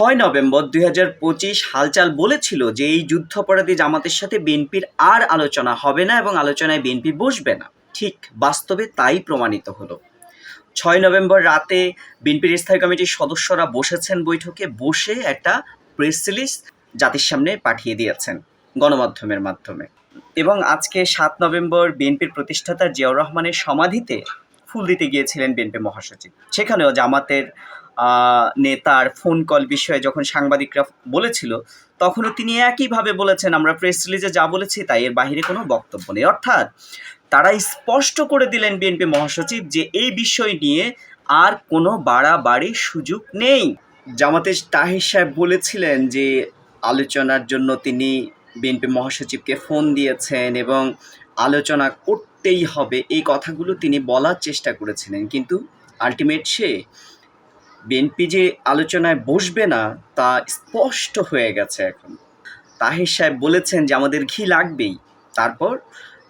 ছয় নভেম্বর দুই হাজার পঁচিশ হালচাল বলেছিল যে এই যুদ্ধাপরাধী জামাতের সাথে বিএনপির আর আলোচনা হবে না এবং আলোচনায় বিএনপি বসবে না। ঠিক বাস্তবে তাই প্রমাণিত হলো। ছয় নভেম্বর রাতে বিএনপির স্থায়ী কমিটির সদস্যরা বসেছেন বৈঠকে, বসে একটা প্রেস রিলিজ জাতির সামনে পাঠিয়ে দিয়েছেন গণমাধ্যমের মাধ্যমে। এবং আজকে সাত নভেম্বর বিএনপির প্রতিষ্ঠাতা জিয়াউর রহমানের সমাধিতে ফুল দিতে গিয়েছিলেন বিএনপি মহাসচিব। সেখানেও জামাতের নেতার ফোন কল বিষয়ে যখন সাংবাদিকরা বলেছিল, তখনও তিনি একইভাবে বলেছেন, আমরা প্রেস রিলিজে যা বলেছি তাই এর বাইরে কোনো বক্তব্য নেই। অর্থাৎ তারা স্পষ্ট করে দিলেন বিএনপি মহাসচিব যে এই বিষয় নিয়ে আর কোনো বাড়াবাড়ির সুযোগ নেই। জামাতের তাহির সাহেব বলেছিলেন যে আলোচনার জন্য তিনি বিএনপি মহাসচিবকে ফোন দিয়েছেন এবং আলোচনা করতেই হবে। এই কথাগুলো তিনি বলার চেষ্টা করেছিলেন। কিন্তু আলটিমেট সে বিএনপি যে আলোচনায় বসবে না, তা স্পষ্ট হয়ে গেছে এখন। তাহির সাহেব বলেছেন যে, আমাদের ঘি লাগবেই। তারপর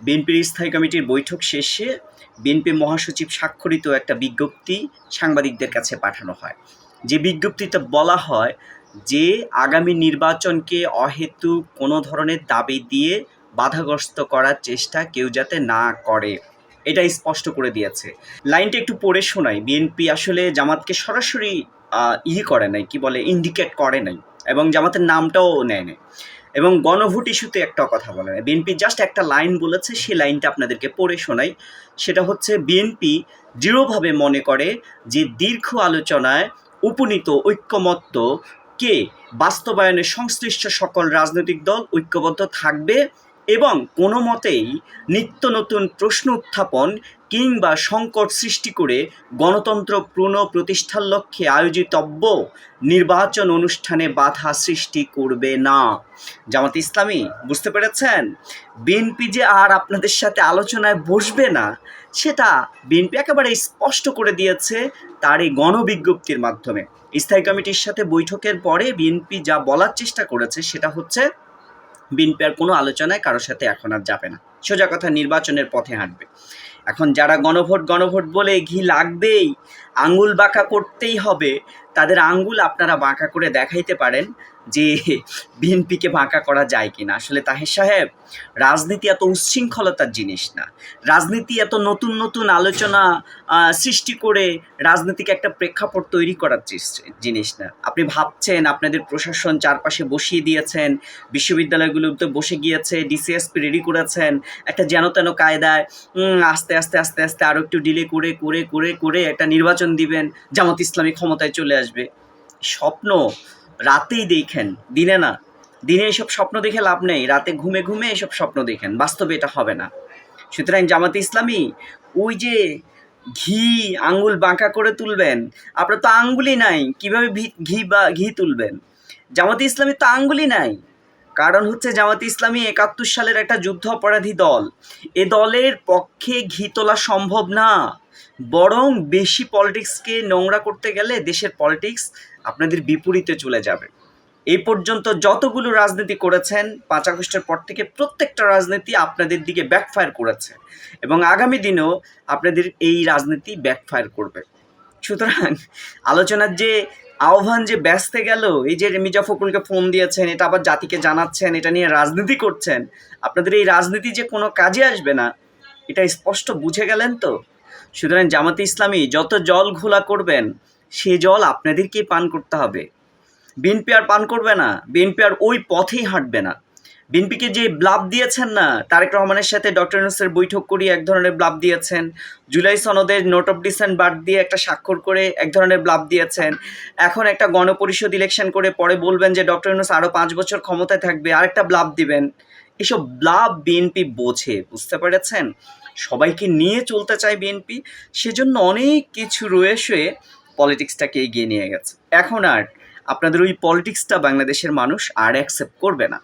বিএনপির স্থায়ী কমিটির বৈঠক শেষে বিএনপি মহাসচিব স্বাক্ষরিত একটা বিজ্ঞপ্তি সাংবাদিকদের কাছে পাঠানো হয়। যে বিজ্ঞপ্তিতে বলা হয় যে আগামী নির্বাচনকে অহেতুক কোনো ধরনের দাবি দিয়ে বাধাগ্রস্ত করার চেষ্টা কেউ যাতে না করে, এটা স্পষ্ট করে দিয়েছে। লাইনটা একটু পড়ে শোনাই বিএনপি আসলে জামাতকে সরাসরি ই করে নাই, কি বলে ইন্ডিকেট করে নাই, এবং জামাতের নামটাও নেয় নাই। এবং গণভোট ইস্যুতে একটা কথা বলে না বিএনপি জাস্ট একটা লাইন বলেছে সেই লাইনটা আপনাদেরকে পড়ে শোনাই। সেটা হচ্ছে বিএনপি দৃঢ়ভাবে মনে করে যে দীর্ঘ আলোচনায় উপনীত ঐক্যমত্য কে বাস্তবায়নে সংশ্লিষ্ট সকল রাজনৈতিক দল ঐক্যবদ্ধ থাকবে এবং কোনো মতেই নিত্য নতুন প্রশ্ন উত্থাপন কিংবা সংকট সৃষ্টি করে গণতন্ত্র পুনঃ প্রতিষ্ঠার লক্ষ্যে আয়োজিতব্য নির্বাচন অনুষ্ঠানে বাধা সৃষ্টি করবে না। জামাত ইসলামী, বুঝতে পেরেছেন? বিএনপি যে আর আপনাদের সাথে আলোচনায় বসবে না, সেটা বিএনপি একেবারে স্পষ্ট করে দিয়েছে তার এই গণবিজ্ঞপ্তির মাধ্যমে। স্থায়ী কমিটির সাথে বৈঠকের পরে বিএনপি যা বলার চেষ্টা করেছে সেটা হচ্ছে, বিএনপি আর কোনো আলোচনায় কারোর সাথে এখন আর যাবে না। সোজা কথা, নির্বাচনের পথে হাঁটবে। এখন যারা গণভোট গণভোট বলে ঘি লাগবেই, আঙ্গুল বাঁকা করতেই হবে, তাদের আঙ্গুল আপনারা বাঁকা করে দেখাইতে পারেন। যে বিএনপিকে বাঁকা করা যায় কিনা। আসলে তাহের সাহেব, রাজনীতি এত উচ্ছৃঙ্খলতার জিনিস না। রাজনীতি এত নতুন নতুন আলোচনা সৃষ্টি করে রাজনীতিকে একটা প্রেক্ষাপট তৈরি করার জিনিস না। আপনি ভাবছেন আপনাদের প্রশাসন চারপাশে বসিয়ে দিয়েছেন, বিশ্ববিদ্যালয়গুলোতে বসে গিয়েছে, ডিসিএসপি রেডি করেছেন, একটা যেন তেন কায়দায় আস্তে আস্তে আস্তে আস্তে আরও একটু ডিলে করে করে করে করে একটা নির্বাচন দিবেন, জামাত ইসলামী ক্ষমতায় চলে আসবে। স্বপ্ন রাতেই দেখেন, দিনে না। দিনে এসব স্বপ্ন দেখে লাভ নেই, রাতে ঘুমে ঘুমে এসব স্বপ্ন দেখেন, বাস্তবে এটা হবে না। সুতরাং জামাতে ইসলামী ওই যে ঘি, আঙ্গুল বাঁকা করে তুলবেন, আপনার তো আঙ্গুলই নাই, কীভাবে ঘি বা, ঘি তুলবেন? জামাতে ইসলামী তো আঙ্গুলই নাই। কারণ হচ্ছে জামাতে ইসলামী একাত্তর সালের একটা যুদ্ধ অপরাধী দল। এ দলের পক্ষে ঘি তোলা সম্ভব না। বরং বেশি পলিটিক্সকে নোংরা করতে গেলে দেশের পলিটিক্স আপনাদের বিপরীতে চলে যাবে। এই পর্যন্ত যতগুলো রাজনীতি করেছেন, পাঁচ আগস্টের পর থেকে প্রত্যেকটা রাজনীতি আপনাদের দিকে ব্যাকফায়ার করেছে। এবং আগামী দিনেও আপনাদের এই রাজনীতি ব্যাকফায়ার করবে। সুতরাং আলোচনার যে আহ্বান যে ব্যস্ত গেল, এই যে মির্জা ফখরুলকে ফোন দিয়েছেন, এটা আবার জাতিকে জানাচ্ছেন, এটা নিয়ে রাজনীতি করছেন, আপনাদের এই রাজনীতি যে কোনো কাজে আসবে না, এটা স্পষ্ট বুঝে গেলেন তো? সুতরাং জামাতে ইসলামী যত জল ঘোলা করবেন, সে জল আপনাদেরকেই পান করতে হবে। বিএনপি আর পান করবে না, বিএনপি আর ওই পথেই হাঁটবে না। বিএনপিকে যে ব্লাব দিয়েছেন না, তারেক রহমানের সাথে ডক্টর ইউনুসের বৈঠক করিয়ে এক ধরনের ব্লাব দিয়েছেন, জুলাই সনদের নোট অফ ডিসেন্ট বাদ দিয়ে একটা স্বাক্ষর করে এক ধরনের ব্লাব দিয়েছেন, এখন একটা গণপরিষদ ইলেকশন করে পরে বলবেন যে ডক্টর ইউনুস আরও পাঁচ বছর ক্ষমতায় থাকবে, আরেকটা ব্লাব দিবেন। এসব ব্লাব বিএনপি বোঝে, বুঝতে পেরেছেন? সবাইকে নিয়ে চলতে চায় বিএনপি, সেজন্য অনেক কিছু রয়েছে পলিটিক্সটাকে এগিয়ে নিয়ে গেছে। এখন আর আপনাদের ওই পলিটিক্সটা বাংলাদেশের মানুষ আর অ্যাকসেপ্ট করবে না।